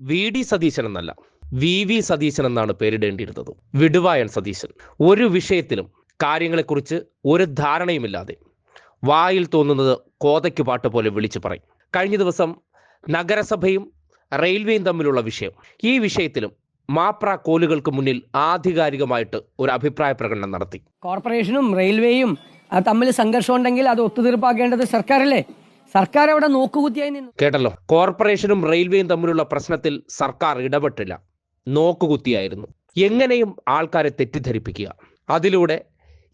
V D Satheesan എന്നല്ല V V Satheesan എന്നാണ് പേരിടേണ്ടിയിരുന്നത്. വിടുവായൻ സതീശൻ. ഒരു വിഷയത്തിലും കാര്യങ്ങളെക്കുറിച്ച് ഒരു ധാരണയുമില്ലാതെ വായിൽ തോന്നുന്നത് കോതയ്ക്ക് പാട്ട് പോലെ വിളിച്ചു പറയും. കഴിഞ്ഞ ദിവസം നഗരസഭയും റെയിൽവേയും തമ്മിലുള്ള വിഷയം. ഈ വിഷയത്തിലും മാപ്ര കോലുകൾക്ക് മുന്നിൽ ആധികാരികമായിട്ട് ഒരു അഭിപ്രായ പ്രകടനം നടത്തി. കോർപ്പറേഷനും റെയിൽവേയും തമ്മിൽ സംഘർഷം ഉണ്ടെങ്കിൽ അത് ഒത്തുതീർപ്പാക്കേണ്ടത് സർക്കാരല്ലേ? സർക്കാർ അവിടെ നോക്കുകുത്തിയായി നിന്നു. കേട്ടല്ലോ കോർപ്പറേഷനും റെയിൽവേയും തമ്മിലുള്ള പ്രശ്നത്തിൽ സർക്കാർ ഇടപെട്ടില്ല. നോക്കുകുത്തിയായിരുന്നു. എങ്ങനെയും ആൾക്കാരെ തെറ്റിദ്ധരിപ്പിക്കുക. അതിലൂടെ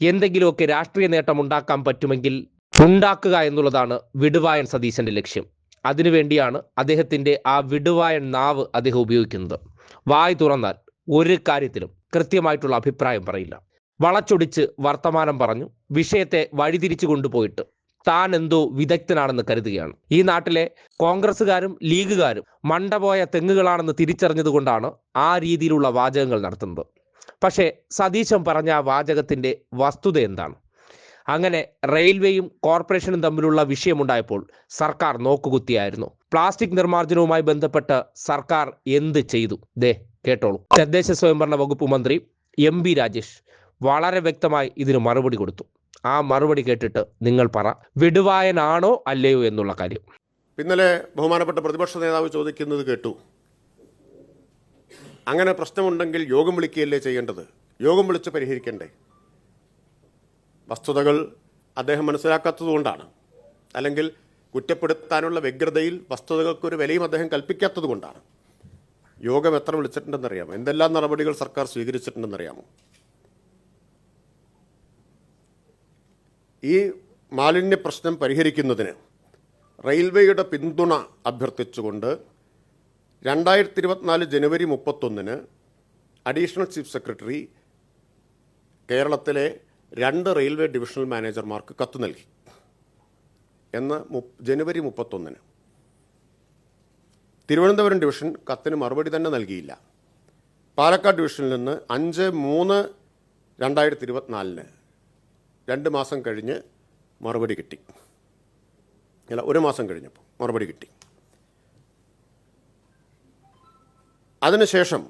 എന്തെങ്കിലുമൊക്കെ രാഷ്ട്രീയ നേട്ടം ഉണ്ടാക്കാൻ പറ്റുമെങ്കിൽ ഉണ്ടാക്കുക എന്നുള്ളതാണ് വിടുവായൻ സതീശന്റെ ലക്ഷ്യം. അതിനുവേണ്ടിയാണ് അദ്ദേഹത്തിന്റെ ആ വിടുവായൻ നാവ് അദ്ദേഹം ഉപയോഗിക്കുന്നത്. വായ് തുറന്നാൽ ഒരു കാര്യത്തിലും കൃത്യമായിട്ടുള്ള അഭിപ്രായം പറയില്ല. വളച്ചൊടിച്ച് വർത്തമാനം പറഞ്ഞു വിഷയത്തെ വഴിതിരിച്ചു കൊണ്ടുപോയിട്ട് താൻ എന്തോ വിദഗ്ധനാണെന്ന് കരുതുകയാണ്. ഈ നാട്ടിലെ കോൺഗ്രസ്സുകാരും ലീഗുകാരും മണ്ടപോയ തെങ്ങുകളാണെന്ന് തിരിച്ചറിഞ്ഞതുകൊണ്ടാണ് ആ രീതിയിലുള്ള വാചകങ്ങൾ നടത്തുന്നത്. പക്ഷേ സതീശൻ പറഞ്ഞ ആ വാചകത്തിന്റെ വസ്തുത എന്താണ്? അങ്ങനെ റെയിൽവേയും കോർപ്പറേഷനും തമ്മിലുള്ള വിഷയമുണ്ടായപ്പോൾ സർക്കാർ നോക്കുകുത്തിയായിരുന്നു. പ്ലാസ്റ്റിക് നിർമ്മാർജനവുമായി ബന്ധപ്പെട്ട് സർക്കാർ എന്ത് ചെയ്തു? ദേ കേട്ടോളൂ. തദ്ദേശ സ്വയംഭരണ വകുപ്പ് മന്ത്രി എം രാജേഷ് വളരെ വ്യക്തമായി ഇതിന് മറുപടി കൊടുത്തു. ആ മറുപടി കേട്ടിട്ട് നിങ്ങൾ പറ വിടുവായനാണോ അല്ലയോ എന്നുള്ള കാര്യം. ഇന്നലെ ബഹുമാനപ്പെട്ട പ്രതിപക്ഷ നേതാവ് ചോദിക്കുന്നത് കേട്ടു. അങ്ങനെ പ്രശ്നമുണ്ടെങ്കിൽ യോഗം വിളിക്കുകയല്ലേ ചെയ്യേണ്ടത്? യോഗം വിളിച്ച് പരിഹരിക്കണ്ടേ? വസ്തുതകൾ അദ്ദേഹം മനസ്സിലാക്കാത്തതുകൊണ്ടാണ് അല്ലെങ്കിൽ കുറ്റപ്പെടുത്താനുള്ള വ്യഗ്രതയിൽ വസ്തുതകൾക്കൊരു വിലയും അദ്ദേഹം കൽപ്പിക്കാത്തതുകൊണ്ടാണ് യോഗം എത്ര വിളിച്ചിട്ടുണ്ടെന്നറിയാമോ? എന്തെല്ലാം നടപടികൾ സർക്കാർ സ്വീകരിച്ചിട്ടുണ്ടെന്നറിയാമോ? ഈ മാലിന്യ പ്രശ്നം പരിഹരിക്കുന്നതിന് റെയിൽവേയുടെ പിന്തുണ അഭ്യർത്ഥിച്ചുകൊണ്ട് രണ്ടായിരത്തി ഇരുപത്തിനാല് ജനുവരി മുപ്പത്തൊന്നിന് അഡീഷണൽ ചീഫ് സെക്രട്ടറി കേരളത്തിലെ രണ്ട് റെയിൽവേ ഡിവിഷണൽ മാനേജർമാർക്ക് കത്ത് നൽകി. എന്ന് ജനുവരി മുപ്പത്തൊന്നിന്. തിരുവനന്തപുരം ഡിവിഷൻ കത്തിന് മറുപടി തന്നെ നൽകിയില്ല. പാലക്കാട് ഡിവിഷനിൽ നിന്ന് അഞ്ച് മൂന്ന് രണ്ടായിരത്തി ഇരുപത്തിനാലിന് രണ്ട് മാസം കഴിഞ്ഞ് മറുപടി കിട്ടി. അല്ല ഒരു മാസം കഴിഞ്ഞപ്പോൾ മറുപടി കിട്ടി. അതിനുശേഷം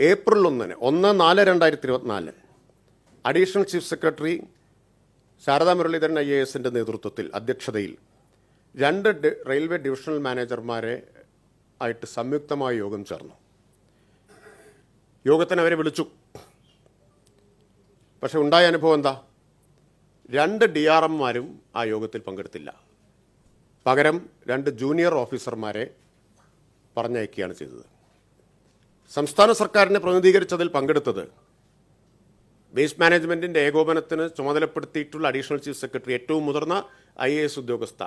ഏപ്രിൽ ഒന്നിന് ഒന്ന് നാല് രണ്ടായിരത്തി ഇരുപത്തിനാല് additional chief secretary Sharada Muraleedharan I A എസിന്റെ നേതൃത്വത്തിൽ അധ്യക്ഷതയിൽ രണ്ട് റെയിൽവേ ഡിവിഷണൽ മാനേജർമാരെ ആയിട്ട് സംയുക്തമായ യോഗം ചേർന്നു. യോഗത്തിന് അവരെ വിളിച്ചു. പക്ഷെ ഉണ്ടായ അനുഭവം എന്താ? രണ്ട് ഡി ആർ എംമാരും ആ യോഗത്തിൽ പങ്കെടുത്തില്ല. പകരം രണ്ട് ജൂനിയർ ഓഫീസർമാരെ പറഞ്ഞയക്കുകയാണ് ചെയ്തത്. സംസ്ഥാന സർക്കാരിനെ പ്രതിനിധീകരിച്ചതിൽ പങ്കെടുത്തത് വേസ്റ്റ് മാനേജ്മെന്റിന്റെ ഏകോപനത്തിന് ചുമതലപ്പെടുത്തിയിട്ടുള്ള അഡീഷണൽ ചീഫ് സെക്രട്ടറി ഏറ്റവും മുതിർന്ന ഐ എ എസ് ഉദ്യോഗസ്ഥ.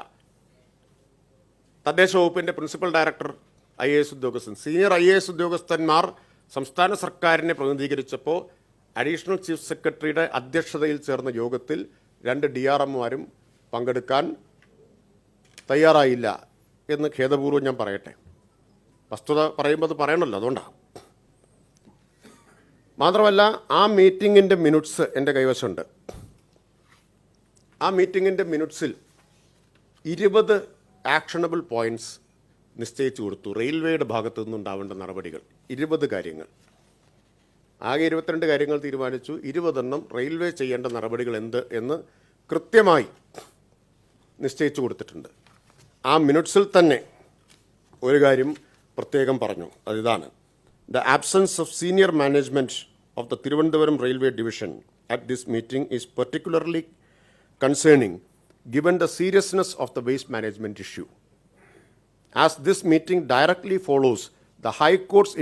തദ്ദേശ വകുപ്പിന്റെ principal director I A S ഉദ്യോഗസ്ഥൻ. സീനിയർ ഐ എ എസ് ഉദ്യോഗസ്ഥന്മാർ സംസ്ഥാന സർക്കാരിനെ പ്രതിനിധീകരിച്ചപ്പോൾ അഡീഷണൽ ചീഫ് സെക്രട്ടറിയുടെ അധ്യക്ഷതയിൽ ചേർന്ന യോഗത്തിൽ രണ്ട് ഡി ആർ എമ്മാരും പങ്കെടുക്കാൻ തയ്യാറായില്ല എന്ന് ഖേദപൂർവം ഞാൻ പറയട്ടെ. വസ്തുത പറയുമ്പോൾ അത് പറയണമല്ലോ അതുകൊണ്ടാണ് മാത്രമല്ല ആ മീറ്റിങ്ങിന്റെ മിനിറ്റ്സ് എന്റെ കൈവശമുണ്ട്. ആ മീറ്റിങ്ങിന്റെ മിനിറ്റ്സിൽ ഇരുപത് ആക്ഷണബിൾ പോയിന്റ്സ് നിശ്ചയിച്ചു കൊടുത്തു റെയിൽവേയുടെ ഭാഗത്തു നിന്നുണ്ടാവേണ്ട നടപടികൾ. ഇരുപത് കാര്യങ്ങൾ. ആകെ ഇരുപത്തിരണ്ട് കാര്യങ്ങൾ തീരുമാനിച്ചു. ഇരുപതെണ്ണം റെയിൽവേ ചെയ്യേണ്ട നടപടികൾ എന്ത് എന്ന് കൃത്യമായി നിശ്ചയിച്ചു കൊടുത്തിട്ടുണ്ട്. ആ മിനിറ്റ്സിൽ തന്നെ ഒരു കാര്യം പ്രത്യേകം പറഞ്ഞു. അതിതാണ് the absence of senior management of the Thiruvananthapuram railway division at this meeting is particularly concerning given the seriousness of the waste management issue. As this meeting directly follows the High Court's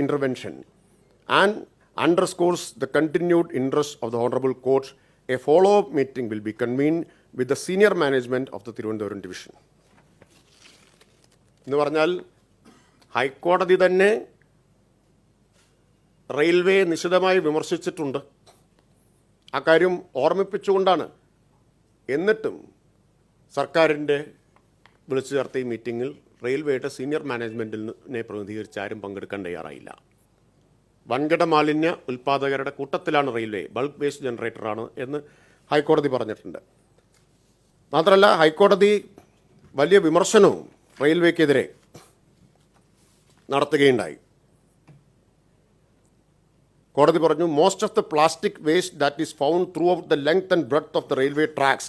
and underscores the continued interest of the Honorable Court, a follow up meeting will be convened with the senior management of the Tirunelveli Division. എന്ന് പറഞ്ഞാൽ ഹൈക്കോടതി തന്നെ railway നിശിതമായി വിമർശിച്ചിട്ടുണ്ട് ആ കാര്യം ഓർമ്മിപ്പിച്ചുകൊണ്ടാണ് എന്നിട്ടും സർക്കാരിന്റെ വിളിച്ചു ചേർത്ത ഈ മീറ്റിങ്ങിൽ റെയിൽവേയുടെ സീനിയർ മാനേജ്മെന്റിനെ പ്രതിനിധീകരിച്ച് ആരും പങ്കെടുക്കാൻ തയ്യാറായില്ല വൻകിട മാലിന്യ ഉൽപ്പാദകരുടെ കൂട്ടത്തിലാണ് റെയിൽവേ ബൾക്ക് വേസ്റ്റ് ജനറേറ്ററാണ് എന്ന് ഹൈക്കോടതി പറഞ്ഞിട്ടുണ്ട്. മാത്രമല്ല ഹൈക്കോടതി വലിയ വിമർശനവും റെയിൽവേക്കെതിരെ നടത്തുകയുണ്ടായി. കോടതി പറഞ്ഞു most of the plastic waste that is found throughout the length and breadth of the railway tracks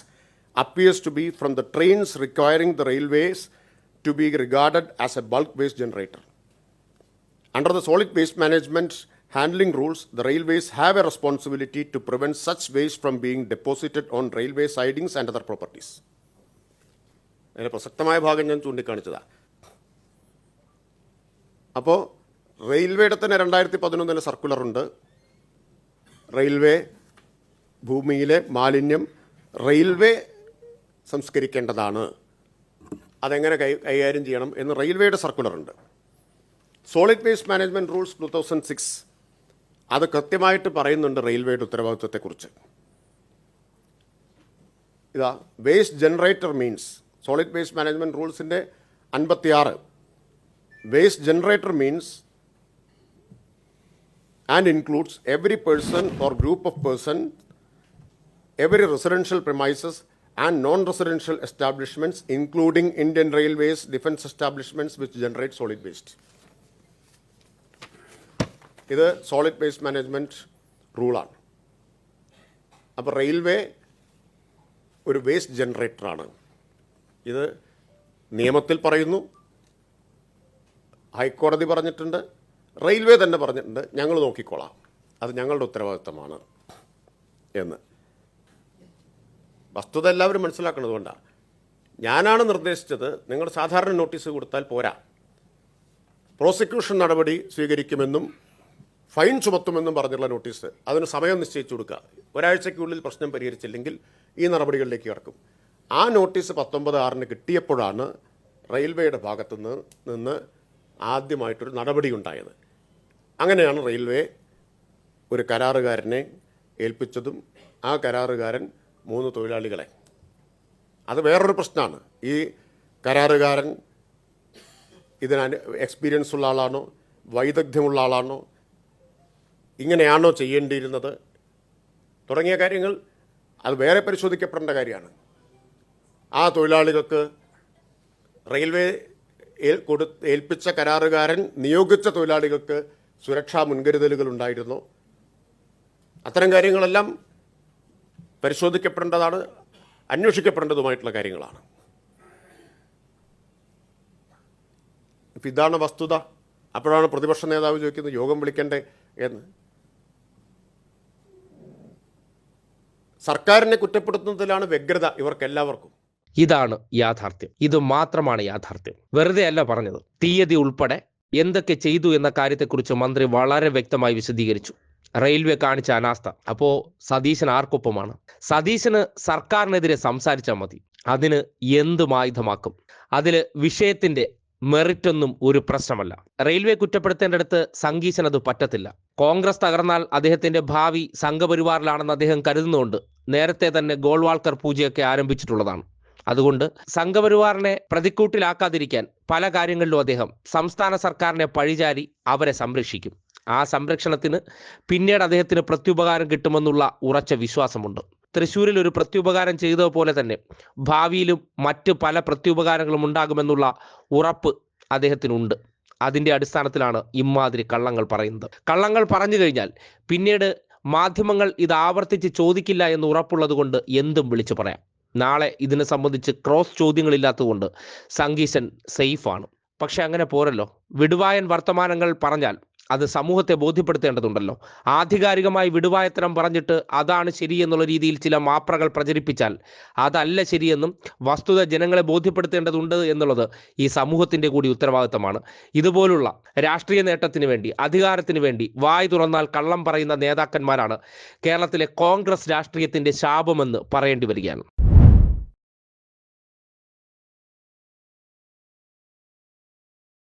appears to be from the trains requiring the railways to be regarded as a bulk waste generator Under the solid waste management handling rules, the railways have a responsibility to prevent such waste from being deposited on railway sidings and other properties. അതിലെ പ്രസക്തമായ ഭാഗം ഞാൻ ചൂണ്ടിക്കാണിച്ചതാണ് അപ്പോൾ റെയിൽവേയുടെ തന്നെ രണ്ടായിരത്തി പതിനൊന്നിലെ സർക്കുലറുണ്ട് railway ഭൂമിയിലെ മാലിന്യം റെയിൽവേ സംസ്കരിക്കേണ്ടതാണ് അതെങ്ങനെ കൈകാര്യം ചെയ്യണം എന്ന് റെയിൽവേയുടെ സർക്കുലറുണ്ട് solid waste management rules two thousand six അത് കൃത്യമായിട്ട് പറയുന്നുണ്ട് റെയിൽവേയുടെ ഉത്തരവാദിത്വത്തെക്കുറിച്ച്. ഇതാ waste generator means solid waste management റൂൾസിന്റെ അൻപത്തിയാറ്. Waste generator means and includes every person or group of person every residential premises and non residential establishments including Indian railways defence establishments which generate solid waste. ഇത് solid waste management റൂളാണ് അപ്പോൾ railway ഒരു waste ജനറേറ്ററാണ് ഇത് നിയമത്തിൽ പറയുന്നു. ഹൈക്കോടതി പറഞ്ഞിട്ടുണ്ട്. Railway തന്നെ പറഞ്ഞിട്ടുണ്ട്. ഞങ്ങൾ നോക്കിക്കോളാം. അത് ഞങ്ങളുടെ ഉത്തരവാദിത്തമാണ് എന്ന്. വസ്തുത എല്ലാവരും മനസ്സിലാക്കുന്നത് കൊണ്ടാണ് ഞാനാണ് നിർദ്ദേശിച്ചത് നിങ്ങൾ സാധാരണ നോട്ടീസ് കൊടുത്താൽ പോരാ. പ്രോസിക്യൂഷൻ നടപടി സ്വീകരിക്കുമെന്നും ഫൈൻ ചുമത്തുമെന്നും പറഞ്ഞുള്ള നോട്ടീസ് അതിന് സമയം നിശ്ചയിച്ചു കൊടുക്കുക. ഒരാഴ്ചയ്ക്കുള്ളിൽ പ്രശ്നം പരിഹരിച്ചില്ലെങ്കിൽ ഈ നടപടികളിലേക്ക് കിടക്കും. ആ നോട്ടീസ് പത്തൊമ്പത് ആറിന് കിട്ടിയപ്പോഴാണ് റെയിൽവേയുടെ ഭാഗത്തു നിന്ന് ആദ്യമായിട്ടൊരു നടപടി ഉണ്ടായത്. അങ്ങനെയാണ് റെയിൽവേ ഒരു കരാറുകാരനെ ഏൽപ്പിച്ചതും ആ കരാറുകാരൻ മൂന്ന് തൊഴിലാളികളെ. അത് വേറൊരു പ്രശ്നമാണ്. ഈ കരാറുകാരൻ ഇതിന് എക്സ്പീരിയൻസ് ഉള്ള ആളാണോ? വൈദഗ്ധ്യമുള്ള ആളാണോ? ഇങ്ങനെയാണോ ചെയ്യേണ്ടിയിരുന്നത്? തുടങ്ങിയ കാര്യങ്ങൾ അത് വേറെ പരിശോധിക്കപ്പെടേണ്ട കാര്യമാണ്. ആ തൊഴിലാളികൾക്ക് റെയിൽവേ കൊടു ഏൽപ്പിച്ച കരാറുകാരൻ നിയോഗിച്ച തൊഴിലാളികൾക്ക് സുരക്ഷാ മുൻകരുതലുകൾ ഉണ്ടായിരുന്നു. അത്തരം കാര്യങ്ങളെല്ലാം പരിശോധിക്കപ്പെടേണ്ടതാണ് അന്വേഷിക്കപ്പെടേണ്ടതുമായിട്ടുള്ള കാര്യങ്ങളാണ്. ഇപ്പം ഇതാണ് വസ്തുത. അപ്പോഴാണ് പ്രതിപക്ഷ നേതാവ് ചോദിക്കുന്നത് യോഗം വിളിക്കണ്ടേ എന്ന്. സർക്കാരിനെ കുറ്റപ്പെടുത്തുന്നതിലാണ് വ്യഗ്രത ഇവർക്കെല്ലാവർക്കും. ഇതാണ് യാഥാർത്ഥ്യം. ഇത് മാത്രമാണ് യാഥാർത്ഥ്യം. വെറുതെ അല്ല പറഞ്ഞത്. തീയതി ഉൾപ്പെടെ എന്തൊക്കെ ചെയ്തു എന്ന കാര്യത്തെക്കുറിച്ച് മന്ത്രി വളരെ വ്യക്തമായി വിശദീകരിച്ചു. റെയിൽവേ കാണിച്ച അനാസ്ഥ. അപ്പോ സതീശൻ ആർക്കൊപ്പമാണ്? സതീശന് സർക്കാരിനെതിരെ സംസാരിച്ചാൽ മതി. അതിന് എന്തും ആയുധമാക്കും. അതിൽ വിഷയത്തിന്റെ മെറിറ്റ് ഒന്നും ഒരു പ്രശ്നമല്ല. റെയിൽവേ കുറ്റപ്പെടുത്തേണ്ടടുത്ത് സംഗീശൻ അത് പറ്റത്തില്ല. കോൺഗ്രസ് തകർന്നാൽ അദ്ദേഹത്തിന്റെ ഭാവി സംഘപരിവാറിലാണെന്ന് അദ്ദേഹം കരുതുന്നുകൊണ്ട് നേരത്തെ തന്നെ ഗോൾവാൾക്കർ പൂജയൊക്കെ ആരംഭിച്ചിട്ടുള്ളതാണ്. അതുകൊണ്ട് സംഘപരിവാറിനെ പ്രതിക്കൂട്ടിലാക്കാതിരിക്കാൻ പല കാര്യങ്ങളിലും അദ്ദേഹം സംസ്ഥാന സർക്കാരിനെ പഴിചാരി അവരെ സംരക്ഷിക്കും. ആ സംരക്ഷണത്തിന് പിന്നീട് അദ്ദേഹത്തിന് പ്രത്യുപകാരം കിട്ടുമെന്നുള്ള ഉറച്ച വിശ്വാസമുണ്ട്. തൃശ്ശൂരിൽ ഒരു പ്രത്യുപകാരം ചെയ്തതുപോലെ തന്നെ ഭാവിയിലും മറ്റ് പല പ്രത്യുപകാരങ്ങളും ഉണ്ടാകുമെന്നുള്ള ഉറപ്പ് അദ്ദേഹത്തിനുണ്ട്. അതിന്റെ അടിസ്ഥാനത്തിലാണ് ഇമാതിരി കള്ളങ്ങൾ പറയുന്നത്. കള്ളങ്ങൾ പറഞ്ഞു കഴിഞ്ഞാൽ പിന്നീട് മാധ്യമങ്ങൾ ഇത് ആവർത്തിച്ച് ചോദിക്കില്ല എന്ന് ഉറപ്പുള്ളത് കൊണ്ട് എന്തും വിളിച്ചു പറയാം. നാളെ ഇതിനെ സംബന്ധിച്ച് ക്രോസ് ചോദ്യങ്ങളില്ലാത്തതുകൊണ്ട് സംഗീശൻ സേഫാണ് പക്ഷെ അങ്ങനെ പോരല്ലോ. വിടുവായൻ വർത്തമാനങ്ങൾ പറഞ്ഞാൽ അത് സമൂഹത്തെ ബോധ്യപ്പെടുത്തേണ്ടതുണ്ടല്ലോ. ആധികാരികമായി വിടുവായത്തരം പറഞ്ഞിട്ട് അതാണ് ശരി എന്നുള്ള രീതിയിൽ ചില മാപ്രകൾ പ്രചരിപ്പിച്ചാൽ അതല്ല ശരിയെന്നും വസ്തുത ജനങ്ങളെ ബോധ്യപ്പെടുത്തേണ്ടതുണ്ട് എന്നുള്ളത് ഈ സമൂഹത്തിന്റെ കൂടി ഉത്തരവാദിത്തമാണ്. ഇതുപോലുള്ള രാഷ്ട്രീയ നേട്ടത്തിന് വേണ്ടി അധികാരത്തിന് വേണ്ടി വായി തുറന്നാൽ കള്ളം പറയുന്ന നേതാക്കന്മാരാണ് കേരളത്തിലെ കോൺഗ്രസ് രാഷ്ട്രീയത്തിന്റെ ശാപമെന്ന് പറയേണ്ടി വരികയാണ്.